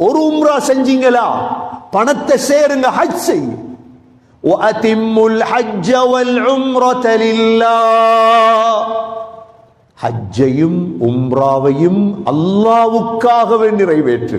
ஒரு உம்ரா செஞ்சீங்களா பணத்தை சேருங்க ஹஜ் செய் وأتموا الحج والعمرة لله ஹஜ்ஜையும் உம்ராவையும் அல்லாவுக்காகவே நிறைவேற்று